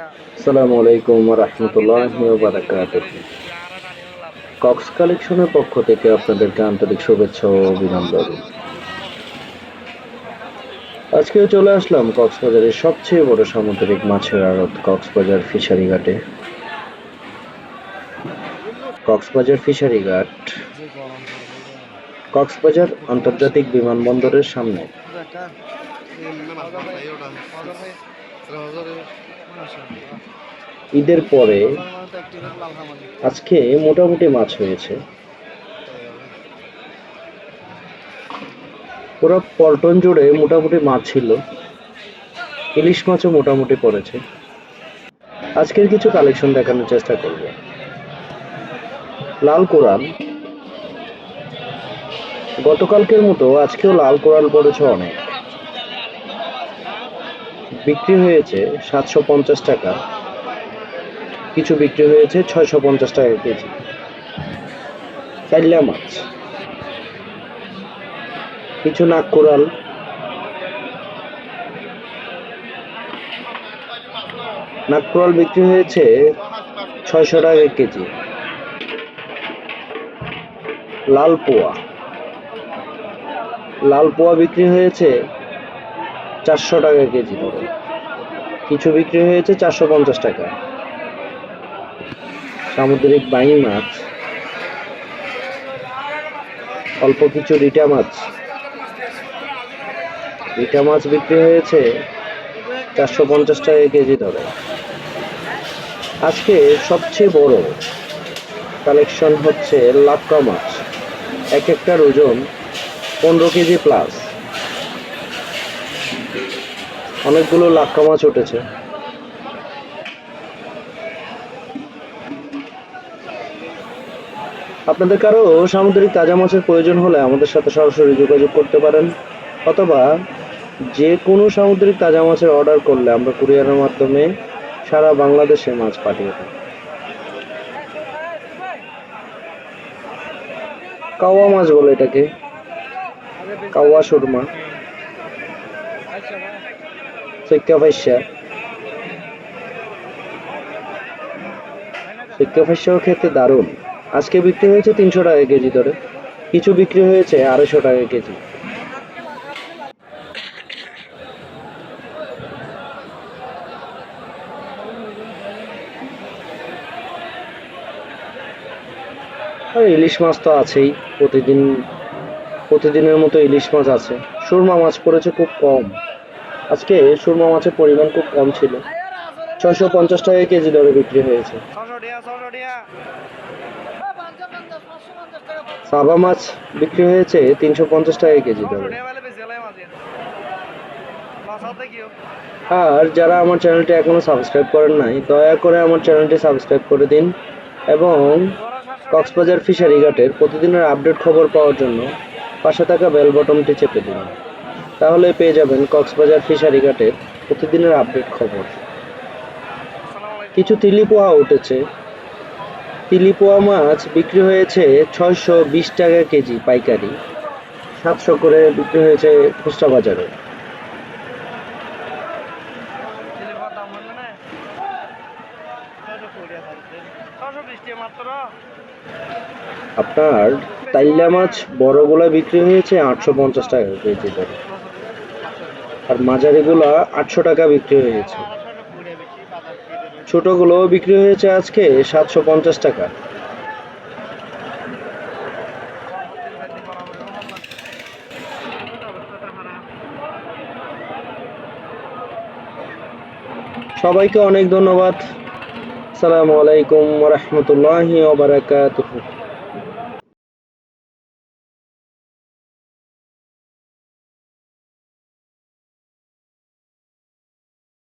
আসসালামু আলাইকুম রহমতুল্লাহ বারাকাত কক্স কালেকশনের পক্ষ থেকে আপনাদেরকে আন্তরিক শুভেচ্ছা ও অভিনন্দন আজকেও চলে আসলাম কক্সবাজারের সবচেয়ে বড় সামুদ্রিক মাছের আড়ত কক্সবাজার ফিশারি ঘাটে কক্সবাজার ফিশারি ঘাট কক্সবাজার আন্তর্জাতিক বিমানবন্দরের সামনে ঈদের পরে আজকে মোটামুটি মাছ হয়েছে। পুরো পল্টন জুড়ে মোটামুটি মাছ ছিল। ইলিশ মাছও মোটামুটি পড়েছে। আজকের কিছু কালেকশন দেখানোর চেষ্টা করব। লাল কোরাল। গতকালকের মতো আজকেও লাল কোরাল পড়েছে অনেক। বিক্রি হয়েছে সাতশো পঞ্চাশ টাকা। কিছু বিক্রি হয়েছে ছয়শো পঞ্চাশ টাকা কেজি। কাইল্লা মাছ। কিছু নাক কোরাল। নাক কোরাল বিক্রি হয়েছে ছয়শো টাকা কেজি। লাল পোয়া। লাল পোয়া বিক্রি হয়েছে চারশো টাকা কেজি। ধরে কিছু বিক্রি হয়েছে চারশো পঞ্চাশ টাকা। সামুদ্রিক বাইং মাছ। অল্প কিছু রিটা মাছ। রিটা মাছ বিক্রি হয়েছে চারশো পঞ্চাশ টাকা কেজি ধরে আজকে সবচেয়ে বড় কালেকশন হচ্ছে লাক্কা মাছ। এক একটার ওজন পনেরো কেজি প্লাস। অনেকগুলো লাক্কা মাছ উঠেছে। আপনাদের কারও সামুদ্রিক তাজা মাছের প্রয়োজন হলে আমাদের সাথে সরাসরি যোগাযোগ করতে পারেন, অথবা যে কোনো সামুদ্রিক তাজা মাছের অর্ডার করলে আমরা কুরিয়ারের মাধ্যমে সারা বাংলাদেশে মাছ পাঠিয়ে থাকি কাওয়া মাছ বলে এটাকে। কাওয়া সুরমা। সৈক্কা ফাইসা সৈক্কা ফাইসাও খেতে দারুণ। আজকে বিক্রি হয়েছে তিনশো টাকা কেজি ধরে। কিছু বিক্রি হয়েছে আড়াইশো টাকা কেজি। আর ইলিশ মাছ তো আছেই। প্রতিদিন প্রতিদিনের মতো ইলিশ মাছ আছে। সুরমা মাছ পড়েছে খুব কম। আজকে সুরমা মাছের পরিমাণ খুব কম ছিল। ছয়শো পঞ্চাশ টাকা কেজি দরে বিক্রি হয়েছে। সাবা মাছ বিক্রি হয়েছে তিনশো পঞ্চাশ টাকা কেজি দরে। আর যারা আমার চ্যানেলটি এখনও সাবস্ক্রাইব করেন নাই, দয়া করে আমার চ্যানেলটি সাবস্ক্রাইব করে দিন এবং কক্সবাজার ফিশারি ঘাটের প্রতিদিনের আপডেট খবর পাওয়ার জন্য পাশে থাকা বেল বটনটি চেপে দিন। তাহলে পেয়ে যাবেন কক্সবাজার ফিশারি ঘাটের প্রতিদিনের আপডেট খবর। কিছু তিলিপোয়া উঠেছে। তিলিপোয়া মাছ বিক্রি হয়েছে ছয়শো বিশ টাকা কেজি পাইকারি। সাতশো করে বিক্রি হয়েছে খুচরা বাজারে। আপনার তাইল্লা মাছ বড়গুলা বিক্রি হয়েছে আটশো পঞ্চাশ টাকা কেজি দরে আর মাঝারিগুলা আটশো টাকা বিক্রি হয়েছে ছোটগুলো বিক্রি হয়েছে আজকে সাতশো পঞ্চাশ টাকা। সবাইকে অনেক ধন্যবাদ। আসসালামু আলাইকুম রহমতুল্লাহি ওবরাকাতুহু